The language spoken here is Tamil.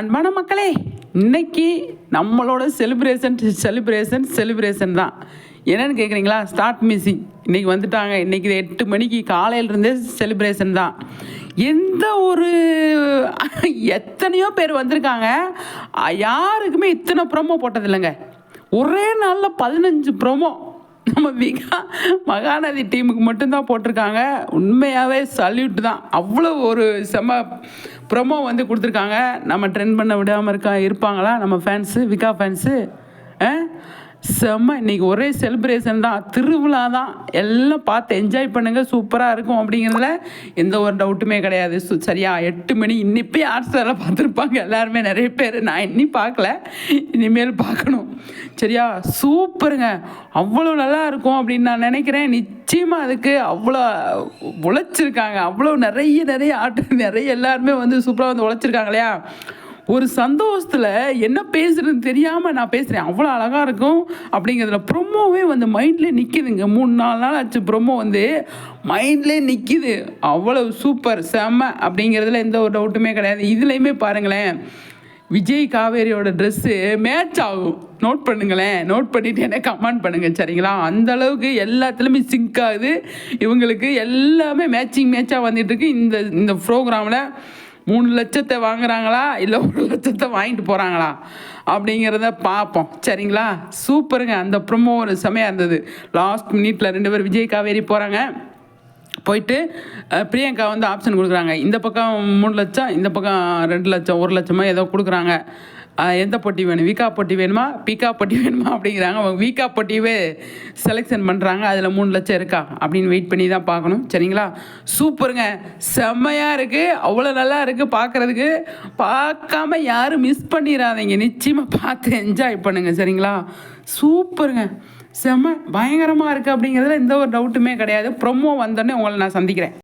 அன்பான மக்களே இன்னைக்கு நம்மளோட செலிப்ரேஷன் செலிப்ரேஷன் செலிப்ரேஷன் தான். என்னென்னு கேட்குறீங்களா ஸ்டார்ட் மியூசிக் இன்றைக்கி வந்துட்டாங்க. இன்னைக்கு எட்டு மணிக்கு காலையிலேருந்தே செலிப்ரேஷன் தான். எந்த ஒரு எத்தனையோ பேர் வந்திருக்காங்க. யாருக்குமே இத்தனை ப்ரோமோ போட்டதில்லைங்க. ஒரே நாளில் பதினஞ்சு ப்ரோமோ நம்ம விகா மகாநதி டீமுக்கு மட்டும்தான் போட்டிருக்காங்க. உண்மையாகவே சல்யூட் தான். அவ்வளோ ஒரு செம ப்ரொமோ வந்து கொடுத்துருக்காங்க. நம்ம ட்ரெண்ட் பண்ண விடாமல் இருக்கா இருப்பாங்களா? நம்ம ஃபேன்ஸு விகா ஃபேன்ஸு செம்ம. இன்னைக்கு ஒரே செலிப்ரேஷன் தான். திருவிழா தான். எல்லாம் பார்த்து என்ஜாய் பண்ணுங்கள் சூப்பராக இருக்கும் அப்படிங்கிறதுல எந்த ஒரு டவுட்டுமே கிடையாது. சரியா? எட்டு மணி இன்னிப்பே ஹாட்ஸ்டாரில் பார்த்துருப்பாங்க. எல்லாருமே நிறைய பேர். நான் இன்னி பார்க்கல. இனிமேல் பார்க்கணும். சரியா? சூப்பருங்க. அவ்வளோ நல்லா இருக்கும் அப்படின்னு நான் நினைக்கிறேன். நிச்சயமாக அதுக்கு அவ்வளோ உழைச்சிருக்காங்க. அவ்வளோ நிறைய நிறைய ஆட்டு நிறைய எல்லாருமே வந்து சூப்பராக வந்து உழைச்சிருக்காங்க இல்லையா? ஒரு சந்தோஷத்தில் என்ன பேசுகிறதுன்னு தெரியாமல் நான் பேசுகிறேன் அவ்வளோ அழகாக இருக்கும். அப்படிங்கிறதுல ப்ரொமோவே வந்து மைண்ட்லேயே நிற்கிதுங்க மூணு நாலு நாள் ஆச்சு ப்ரொமோ வந்து மைண்ட்லேயே நிற்கிது அவ்வளோ சூப்பர் செம்ம அப்படிங்கிறதுல எந்த ஒரு டவுட்டுமே கிடையாது. இதுலேயுமே பாருங்களேன். விஜய் காவேரியோட ட்ரெஸ்ஸு மேட்ச் ஆகும். நோட் பண்ணுங்களேன். நோட் பண்ணிவிட்டு என்ன கமெண்ட் பண்ணுங்கள் சரிங்களா? அந்த அளவுக்கு எல்லாத்துலேயுமே சிங்க் ஆகுது. இவங்களுக்கு எல்லாமே மேட்சிங் மேட்சாக வந்துட்டுருக்கு இந்த இந்த ப்ரோக்ராமில் மூணு லட்சத்தை வாங்குறாங்களா? இல்லை ஒரு லட்சத்தை வாங்கிட்டு போகிறாங்களா அப்படிங்கிறத பார்ப்போம். சரிங்களா? சூப்பருங்க. அந்த ப்ரொமோ ஒரு செமையாக இருந்தது. லாஸ்ட் மினிட்ல ரெண்டு பேர் விஜய் காவேரி போகிறாங்க போயிட்டு பிரியங்கா வந்து ஆப்ஷன் கொடுக்குறாங்க. இந்த பக்கம் மூணு லட்சம் இந்த பக்கம் ரெண்டு லட்சம் ஒரு லட்சமாக ஏதோ கொடுக்குறாங்க. எந்த பொட்டி வேணும்? வீக்கா பொட்டி வேணுமா? பீக்கா பொட்டி வேணுமா? அப்படிங்கிறாங்க. அவங்க வீக்கா பொட்டியவே செலெக்ஷன் பண்ணுறாங்க அதில் மூணு லட்சம் இருக்கா? அப்படின்னு வெயிட் பண்ணி தான் பார்க்கணும். சரிங்களா? சூப்பருங்க. செம்மையாக இருக்குது அவ்வளோ நல்லா இருக்குது பார்க்குறதுக்கு. பார்க்காம யாரும் மிஸ் பண்ணிடாதீங்க நிச்சயமாக பார்த்து என்ஜாய் பண்ணுங்கள் சரிங்களா? சூப்பருங்க. செம்ம பயங்கரமாக இருக்குது அப்படிங்கிறதுல எந்த ஒரு டவுட்டுமே கிடையாது. ப்ரொமோ வந்தோடனே உங்களை நான் சந்திக்கிறேன்.